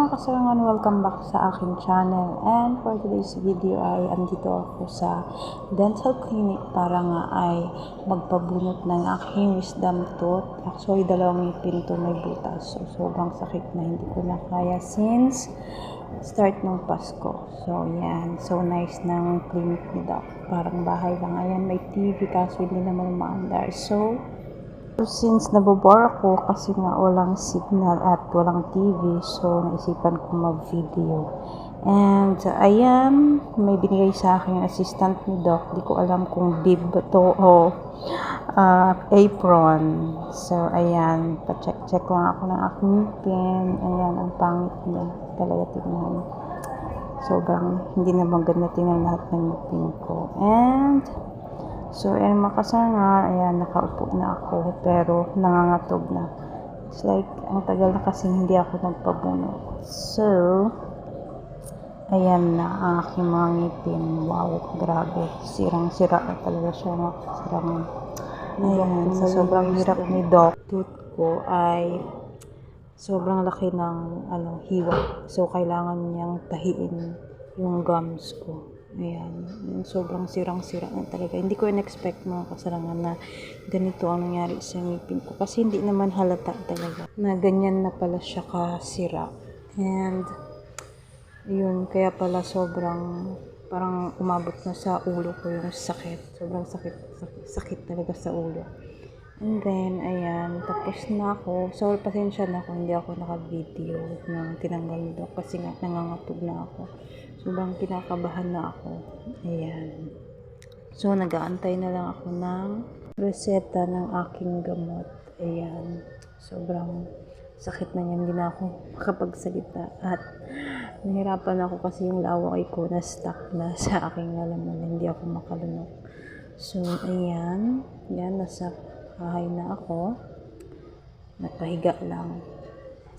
mga kasalangan, welcome back sa aking channel. And for today's video ay andito ako sa dental clinic para nga ay magpabunot ng aking wisdom tooth. Actually, dalawang ngipin to may butas. So, sobrang sakit na hindi ko na kaya since start ng Pasko. So, yan. So, nice ng clinic ni Doc. Parang bahay lang. Ayan, may TV kaso hindi naman umaandar. So, So, since nabobore ako kasi nga walang signal at walang TV, so naisipan ko mag-video. And ayan, may binigay sa akin yung assistant ni Doc. Di ko alam kung bib to o ah, apron. So ayan, pa-check-check lang ako ng aking pin. Ayan, ang pangit niya. Talaga tingnan. Sobrang hindi na maganda tingnan lahat ng ngipin ko. And So, ayan makasanga, ayan, nakaupo na ako, pero nangangatog na. It's like, ang tagal na kasi hindi ako nagpabuno. So, ayan na ang aking mga ngipin. Wow, grabe. Sirang-sira na talaga siya. no? Sirang, ayan, sa sobrang hirap ni Doc. Tooth ko ay sobrang laki ng ano, hiwa. So, kailangan niyang tahiin yung gums ko. Ayan. Sobrang sirang-sira na talaga. Hindi ko in-expect mga kasalangan na ganito ang nangyari sa ngipin ko. Kasi hindi naman halata talaga na ganyan na pala siya kasira. And, yun, kaya pala sobrang parang umabot na sa ulo ko yung sakit. Sobrang sakit, sakit, sakit talaga sa ulo. And then, ayan, tapos na ako. So, pasensya na kung hindi ako naka-video ng tinanggal Doc kasi nga nangangatog na ako. Sobrang kinakabahan na ako. Ayan. So, nag-aantay na lang ako ng reseta ng aking gamot. Ayan. Sobrang sakit na yan. Hindi na ako makapagsalita. At nahirapan ako kasi yung laway ko na stuck na sa aking lalaman. Hindi ako makalunok. So, ayan. Yan, nasa bahay na ako. Nagpahiga lang.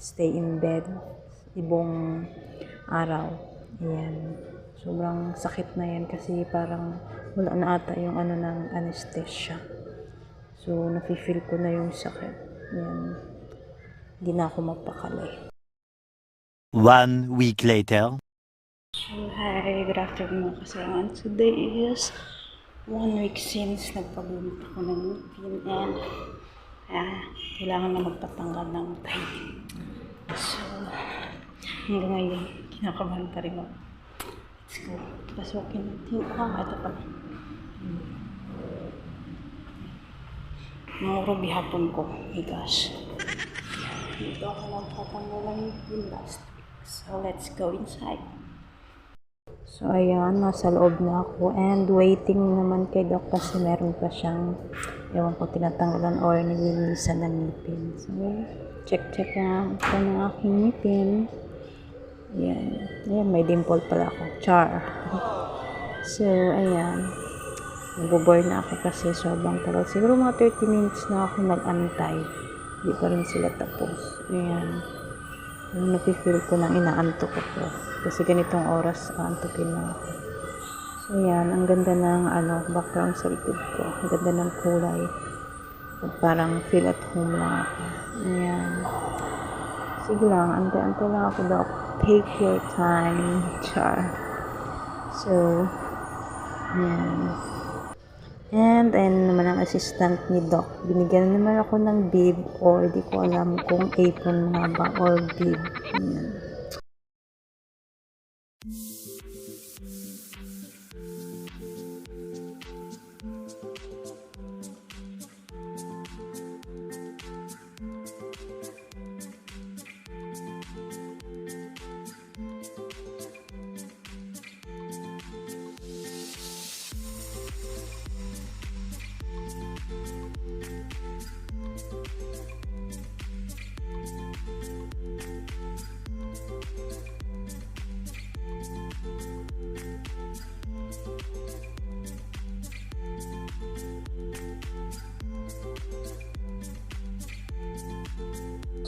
Stay in bed. Ibong araw. Ayan. Sobrang sakit na yan kasi parang wala na ata yung ano ng anesthesia. So, nafe-feel ko na yung sakit. Ayan. Hindi na ako magpakali. One week later. So, hi, good afternoon mga kasayangan. Today is one week since nagpabunot ako ng ngipin and ah, kailangan na magpatanggal ng tahi. So, hanggang ngayon, kinakabahan pa rin ako. Let's go. Pasukin natin. Ah, ito pala. Muro bihapon ko. My gosh. Dito ako nagpatanggal ng ngipin last week. So, let's go inside. So, ayan, nasa loob na ako. And waiting naman kay Doc kasi meron pa siyang, ewan ko, tinatanggalan or nililisan ng ngipin. So, check-check na ako ng aking ngipin. Ayan. Ayan, may dimple pala ako. Char. So, ayan. Nagbo-board na ako kasi sobrang tagal. Siguro mga 30 minutes na ako nag-antay. Hindi pa rin sila tapos. Ayan. Yung napifeel ko nang inaantok ako. Kasi ganitong oras, aantokin na ako. So, yan. Ang ganda ng ano, background sa likod ko. Ang ganda ng kulay. Parang feel at home lang ako. Ayan. Sige lang. Ante-ante lang ako daw. Take your time. Char. So, ayan. And ayun naman ang assistant ni Doc. Binigyan naman ako ng bib or di ko alam kung apron nga ba or bib. Ayan.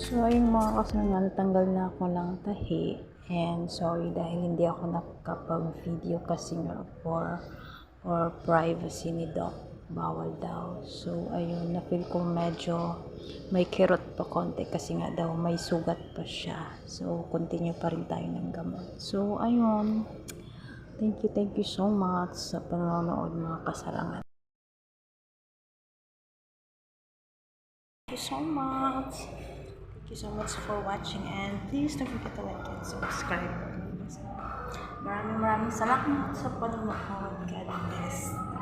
So, ayun mga kasangan, tanggal na ako ng tahi. And sorry dahil hindi ako nakapag-video kasi nga for, for privacy ni Doc. bawal daw. So, ayun, na-feel ko medyo may kirot pa konti kasi nga daw may sugat pa siya. So, continue pa rin tayo ng gamot. So, ayun. Thank you, thank you so much sa panonood mga kasarangan. Thank you so much. You so much for watching and please don't forget to like and subscribe. Maraming maraming salamat sa panonood. God bless.